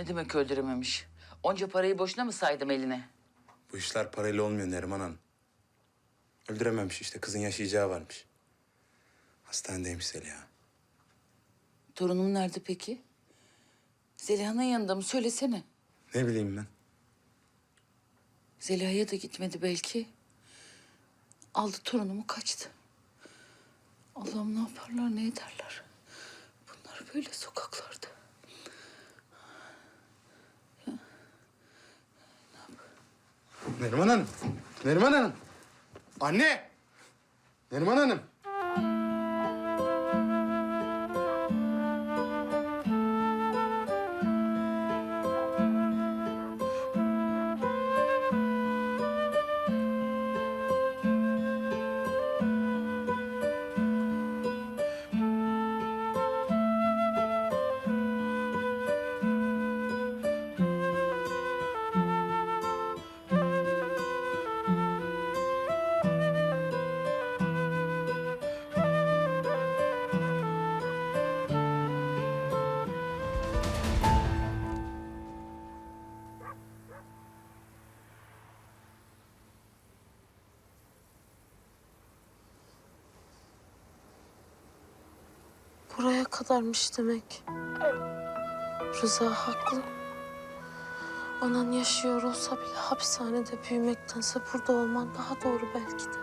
Ne demek öldürememiş? Onca parayı boşuna mı saydım eline? Bu işler parayla olmuyor Neriman Hanım. Öldürememiş işte. Kızın yaşayacağı varmış. Hastanedeymiş Zeliha. Torunum nerede peki? Zeliha'nın yanında mı? Söylesene. Ne bileyim ben. Zeliha'ya da gitmedi belki. Aldı torunumu kaçtı. Allah'ım ne yaparlar ne ederler. Bunlar böyle sokaklarda. Neriman Hanım. Neriman Hanım. Anne. Neriman Hanım. Buraya kadarmış demek. Rıza haklı. Anan yaşıyor olsa bile hapishanede büyümektense burada olman daha doğru belki de.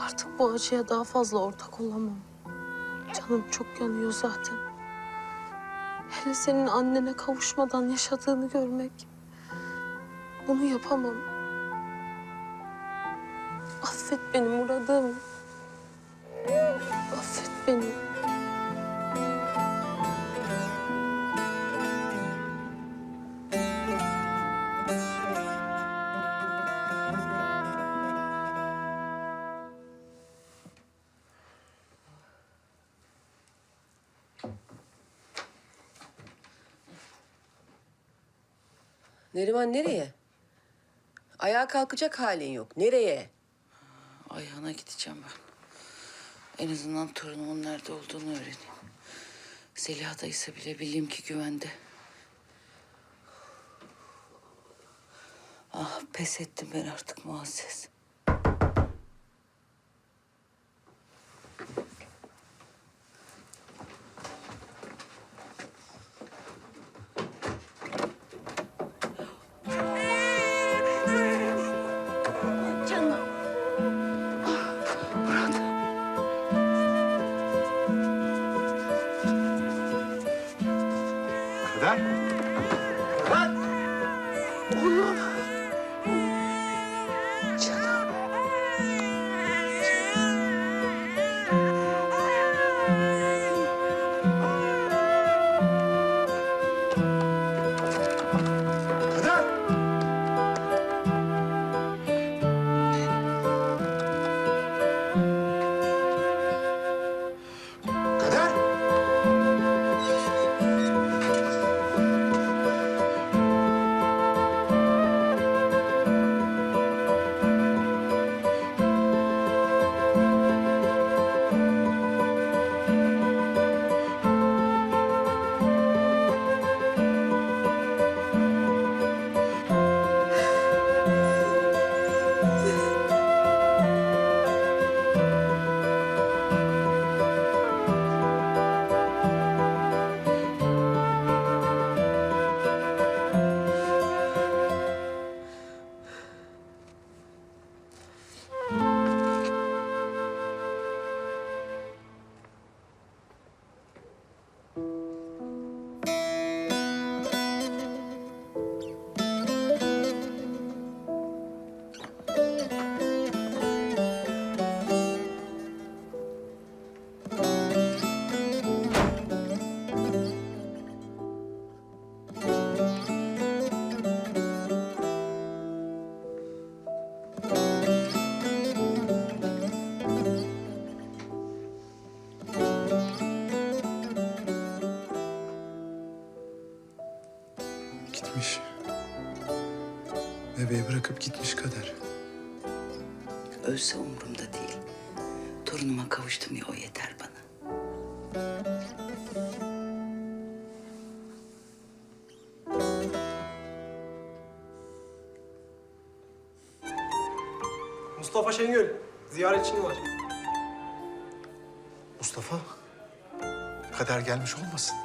Artık bu acıya daha fazla ortak olamam. Canım çok yanıyor zaten. Hele senin annene kavuşmadan yaşadığını görmek. Bunu yapamam. Affet beni Murad'ım. Beni. Neriman nereye? Ayağa kalkacak halin yok. Nereye? Ayhan'a gideceğim ben. En azından torunumun nerede olduğunu öğreneyim. Zeliha ise bile bileyim ki güvende. Ah pes ettim ben artık Muazzez. gitmiş. Bebeği bırakıp gitmiş kader. Ölse umurumda değil. Torunuma kavuştum ya o yeter bana. Mustafa Şengül, ziyaretçin var. Mustafa, kader gelmiş olmasın?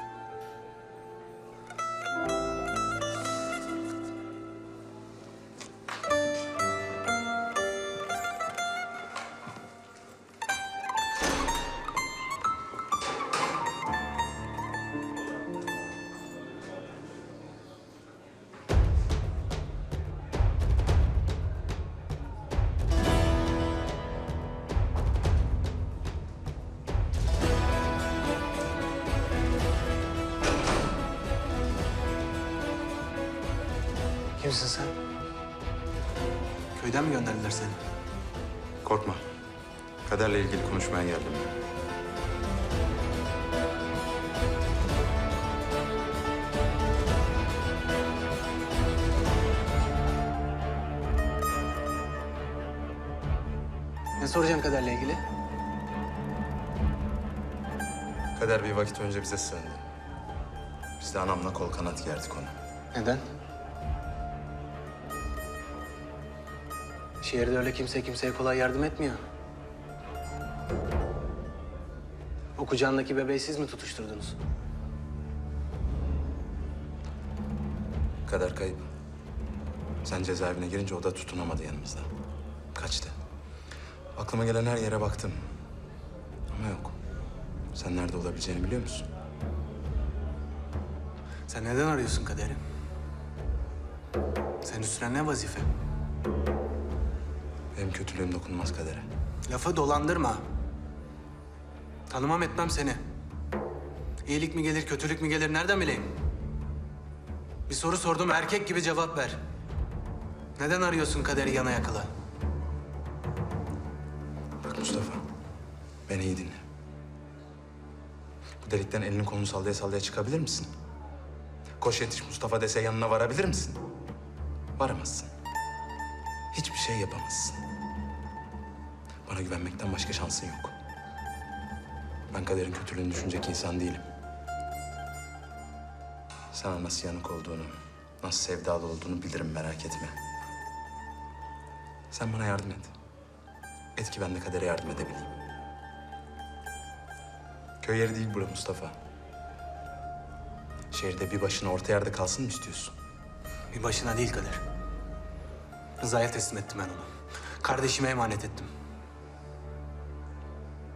Kimsin sen? Köyden mi gönderdiler seni? Korkma. Kaderle ilgili konuşmaya geldim. Ne soracaksın kaderle ilgili? Kader bir vakit önce bize sığındı. Biz de anamla kol kanat gerdik onu. Neden? Şehirde öyle kimse kimseye kolay yardım etmiyor. O kucağındaki bebeği siz mi tutuşturdunuz? Kader kayıp. Sen cezaevine girince o da tutunamadı yanımızda. Kaçtı. Aklıma gelen her yere baktım. Ama yok. Sen nerede olabileceğini biliyor musun? Sen neden arıyorsun kaderi? Senin üstüne ne vazife? Benim kötülüğüm dokunmaz kadere. Lafı dolandırma. Tanımam etmem seni. İyilik mi gelir, kötülük mü gelir nereden bileyim? Bir soru sordum, erkek gibi cevap ver. Neden arıyorsun kaderi yana yakıla? Bak Mustafa, beni iyi dinle. Bu delikten elini kolunu sallaya sallaya çıkabilir misin? Koş yetiş Mustafa dese yanına varabilir misin? Varamazsın. Hiçbir şey yapamazsın. Bana güvenmekten başka şansın yok. Ben kaderin kötülüğünü düşünecek insan değilim. Sana nasıl yanık olduğunu, nasıl sevdalı olduğunu bilirim merak etme. Sen bana yardım et. Et ki ben de kadere yardım edebileyim. Köy yeri değil bura Mustafa. Şehirde bir başına orta yerde kalsın mı istiyorsun? Bir başına değil kader. Rıza'ya teslim ettim ben onu. Kardeşime emanet ettim.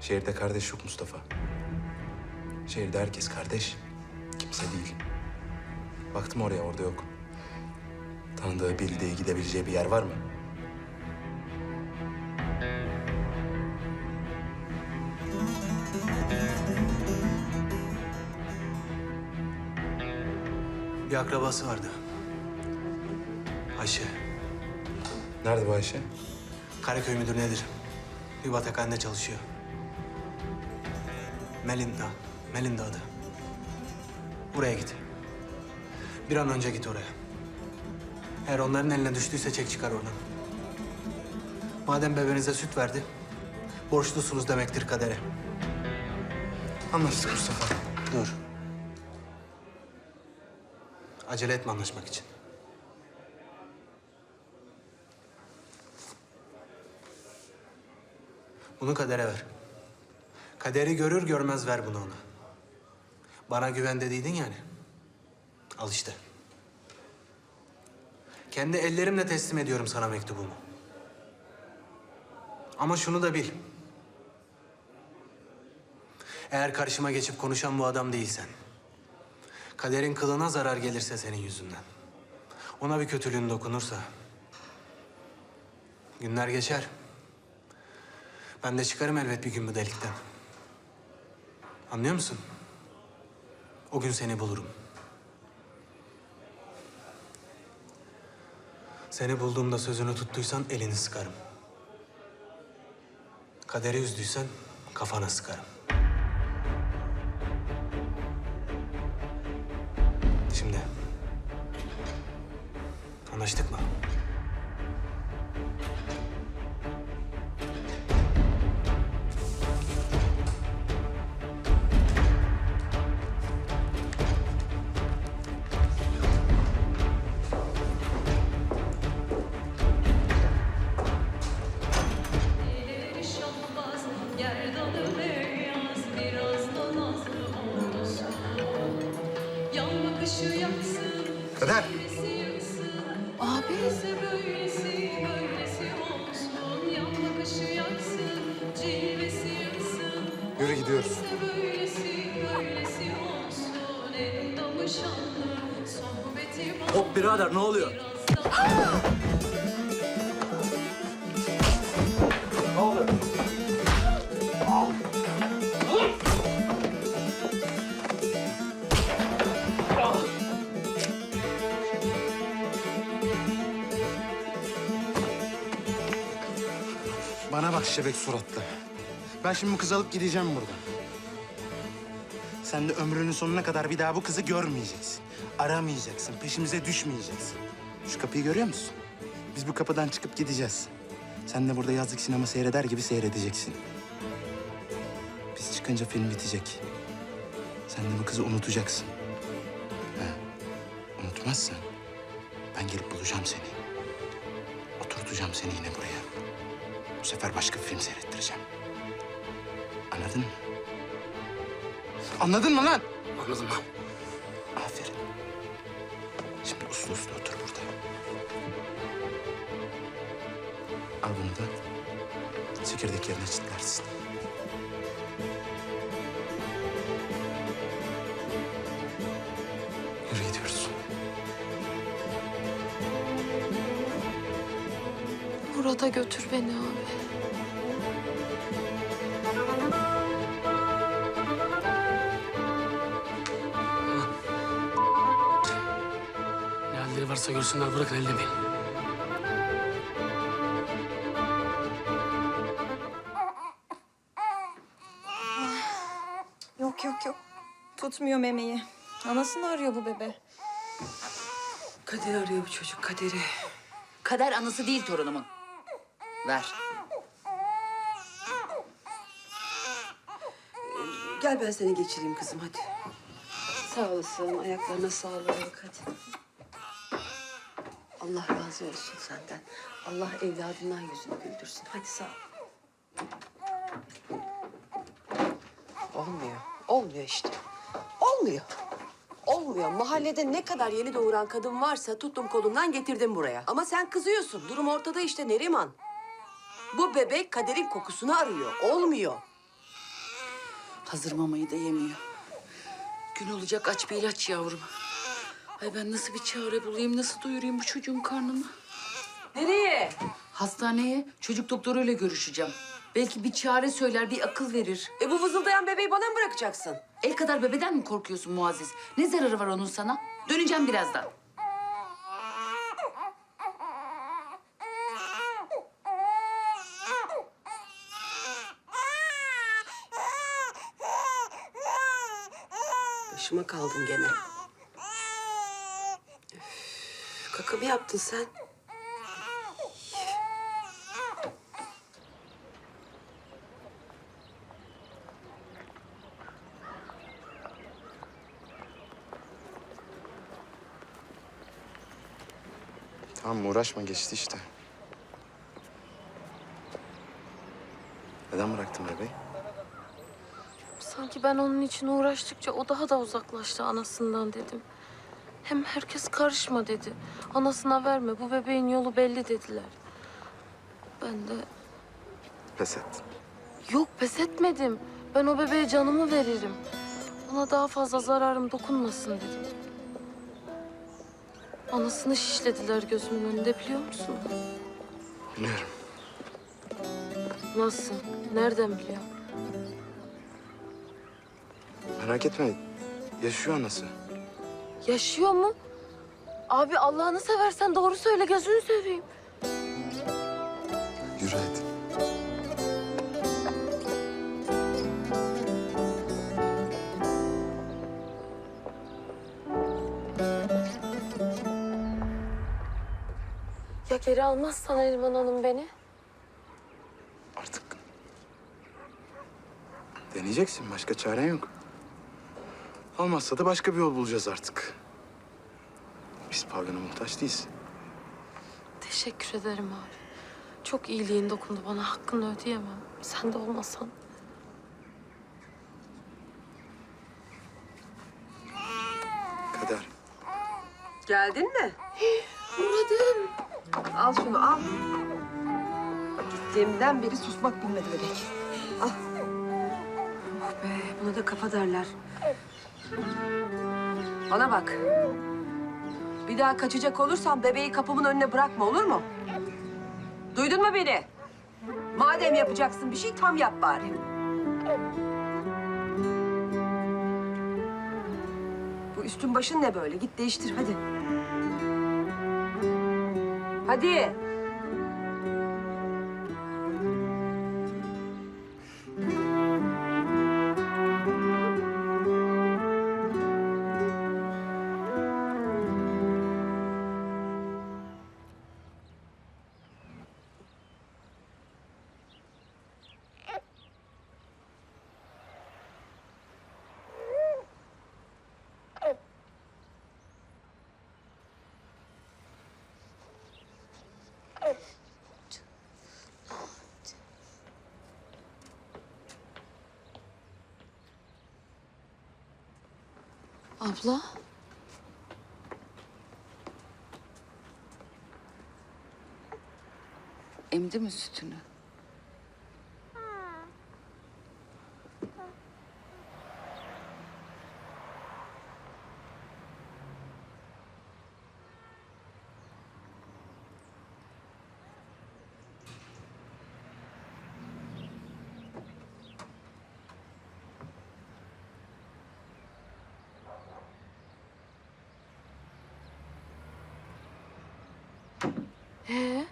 Şehirde kardeş yok Mustafa. Şehirde herkes kardeş. Kimse değil. Baktım oraya orada yok. Tanıdığı, bildiği, gidebileceği bir yer var mı? Bir akrabası vardı. Ayşe. Nerede bu Ayşe? Karaköy müdür nedir? Bir batakhanede çalışıyor. Melinda. Melinda adı. Buraya git. Bir an önce git oraya. Eğer onların eline düştüyse çek çıkar oradan. Madem bebeğinize süt verdi, borçlusunuz demektir kadere. Anlaştık Mustafa. Dur. Acele etme anlaşmak için. Bunu kadere ver. Kaderi görür görmez ver bunu ona. Bana güven dediydin yani. Al işte. Kendi ellerimle teslim ediyorum sana mektubumu. Ama şunu da bil. Eğer karşıma geçip konuşan bu adam değilsen... ...kaderin kılına zarar gelirse senin yüzünden... ...ona bir kötülüğün dokunursa... ...günler geçer. Ben de çıkarım elbet bir gün bu delikten. Anlıyor musun? O gün seni bulurum. Seni bulduğumda sözünü tuttuysan elini sıkarım. Kaderi üzdüysen kafana sıkarım. Şimdi. Anlaştık mı? Birader ne oluyor? Bana bak şebek suratlı. Ben şimdi bu kızı alıp gideceğim buradan. Sen de ömrünün sonuna kadar bir daha bu kızı görmeyeceksin. Aramayacaksın, peşimize düşmeyeceksin. Şu kapıyı görüyor musun? Biz bu kapıdan çıkıp gideceğiz. Sen de burada yazlık sinema seyreder gibi seyredeceksin. Biz çıkınca film bitecek. Sen de bu kızı unutacaksın. Ha. Unutmazsan ben gelip bulacağım seni. Oturtacağım seni yine buraya. Bu sefer başka bir film seyrettireceğim. Anladın mı? Anladın mı lan? Anladım lan. Aferin. Şimdi uslu uslu otur burada. Al bunu da. Çekirdek yerine çitlersin. Yürü gidiyoruz. Murat'a götür beni abi. Varsa görsünler bırakın ellemeyin. Yok yok yok. Tutmuyor memeyi. Anasını arıyor bu bebe. Kader arıyor bu çocuk Kader'i. Kader anası değil torunumun. Ver. Gel ben seni geçireyim kızım hadi. Sağ olasın. Ayaklarına sağlık hadi. Allah razı olsun senden. Allah evladından yüzünü güldürsün. Hadi sağ ol. Olmuyor. Olmuyor işte. Olmuyor. Olmuyor. Mahallede ne kadar yeni doğuran kadın varsa tuttum kolundan getirdim buraya. Ama sen kızıyorsun. Durum ortada işte Neriman. Bu bebek kaderin kokusunu arıyor. Olmuyor. Hazır mamayı da yemiyor. Gün olacak aç bir ilaç yavrum. Ay ben nasıl bir çare bulayım, nasıl doyurayım bu çocuğun karnını? Nereye? Hastaneye çocuk doktoruyla görüşeceğim. Belki bir çare söyler, bir akıl verir. E bu vızıldayan bebeği bana mı bırakacaksın? El kadar bebeden mi korkuyorsun Muazzez? Ne zararı var onun sana? Döneceğim birazdan. Başıma kaldın gene. Kaka mı yaptın sen? Tamam uğraşma geçti işte. Neden bıraktın bebeği? Sanki ben onun için uğraştıkça o daha da uzaklaştı anasından dedim. Hem herkes karışma dedi. Anasına verme bu bebeğin yolu belli dediler. Ben de Pes et. yok pes etmedim. Ben o bebeğe canımı veririm. Ona daha fazla zararım dokunmasın dedim. Anasını şişlediler gözümün önünde biliyor musun? Biliyorum. Nasıl? Nereden biliyor? Merak etme. Yaşıyor anası. Yaşıyor mu? Abi Allah'ını seversen doğru söyle gözünü seveyim. Yürü hadi. Ya geri almazsan Elvan Hanım beni? Artık. Deneyeceksin. Başka çaren yok. Olmazsa da başka bir yol bulacağız artık. Biz pavyona muhtaç değiliz. Teşekkür ederim abi. Çok iyiliğin dokundu bana. Hakkını ödeyemem. Sen de olmasan. Kader. Geldin mi? Murat'ım. Al şunu al. Gittiğimden beri susmak bilmedi bebek. Al. Oh be buna da kafa derler. Bana bak. Bir daha kaçacak olursan bebeği kapımın önüne bırakma olur mu? Duydun mu beni? Madem yapacaksın bir şey tam yap bari. Bu üstün başın ne böyle? Git değiştir hadi. Hadi. Abla. Emdi mi sütünü? Ee,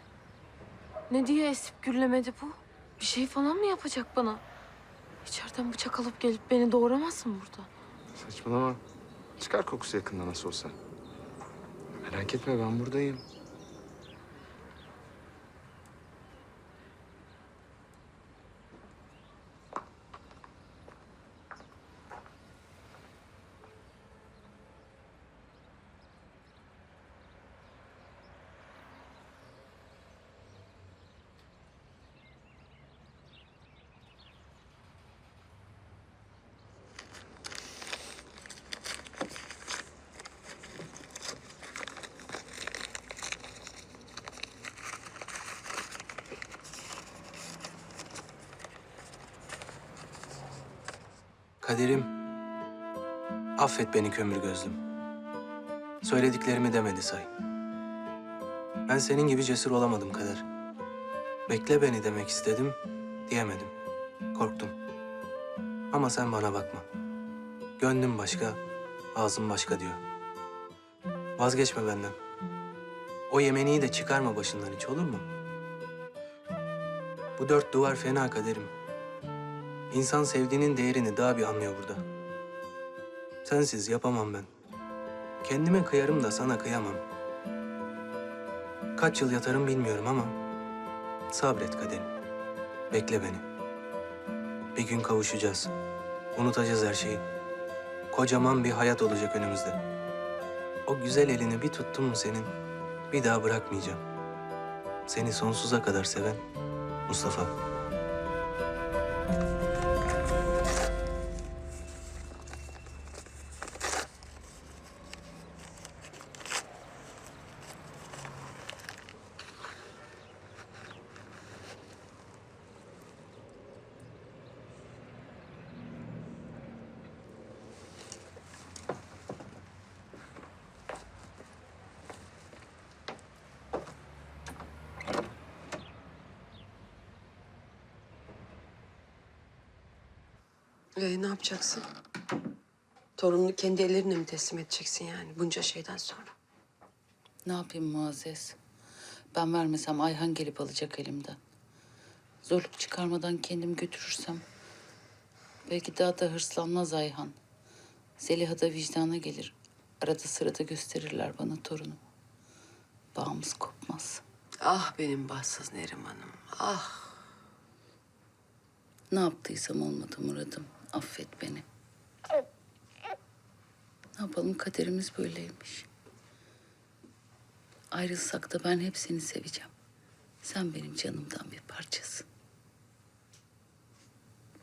ne diye esip gürlemedi bu? Bir şey falan mı yapacak bana? İçeriden bıçak alıp gelip beni doğramasın burada. Saçmalama. Çıkar kokusu yakında nasıl olsa. Merak etme ben buradayım. Kaderim, affet beni kömür gözlüm. Söylediklerimi demedi say. Ben senin gibi cesur olamadım kader. Bekle beni demek istedim, diyemedim. Korktum. Ama sen bana bakma. Gönlüm başka, ağzım başka diyor. Vazgeçme benden. O yemeniyi de çıkarma başından hiç olur mu? Bu dört duvar fena kaderim. İnsan sevdiğinin değerini daha bir anlıyor burada. Sensiz yapamam ben. Kendime kıyarım da sana kıyamam. Kaç yıl yatarım bilmiyorum ama sabret kaderim. Bekle beni. Bir gün kavuşacağız. Unutacağız her şeyi. Kocaman bir hayat olacak önümüzde. O güzel elini bir tuttum mu senin, bir daha bırakmayacağım. Seni sonsuza kadar seven Mustafa. Ee, ne yapacaksın? Torununu kendi ellerine mi teslim edeceksin yani bunca şeyden sonra? Ne yapayım Muazzez? Ben vermesem Ayhan gelip alacak elimden. Zorluk çıkarmadan kendim götürürsem... ...belki daha da hırslanmaz Ayhan. Zeliha da vicdana gelir. Arada sırada gösterirler bana torunu. Bağımız kopmaz. Ah benim bahtsız Neriman'ım. Ah. Ne yaptıysam olmadı Murat'ım. Affet beni. Ne yapalım kaderimiz böyleymiş. Ayrılsak da ben hep seni seveceğim. Sen benim canımdan bir parçasın.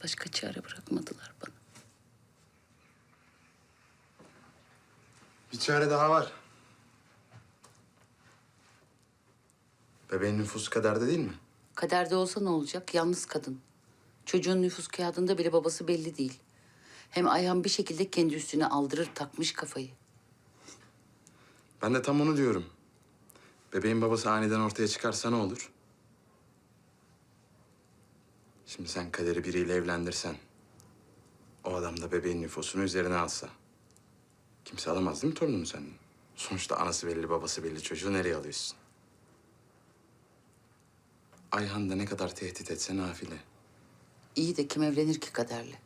Başka çare bırakmadılar bana. Bir çare daha var. Bebeğin nüfusu kaderde değil mi? Kaderde olsa ne olacak? Yalnız kadın. Çocuğun nüfus kağıdında bile babası belli değil. Hem Ayhan bir şekilde kendi üstüne aldırır takmış kafayı. Ben de tam onu diyorum. Bebeğin babası aniden ortaya çıkarsa ne olur? Şimdi sen kaderi biriyle evlendirsen... ...o adam da bebeğin nüfusunu üzerine alsa... ...kimse alamaz değil mi torununu senin? Sonuçta anası belli, babası belli. Çocuğu nereye alıyorsun? Ayhan da ne kadar tehdit etse nafile. İyi de kim evlenir ki kaderle?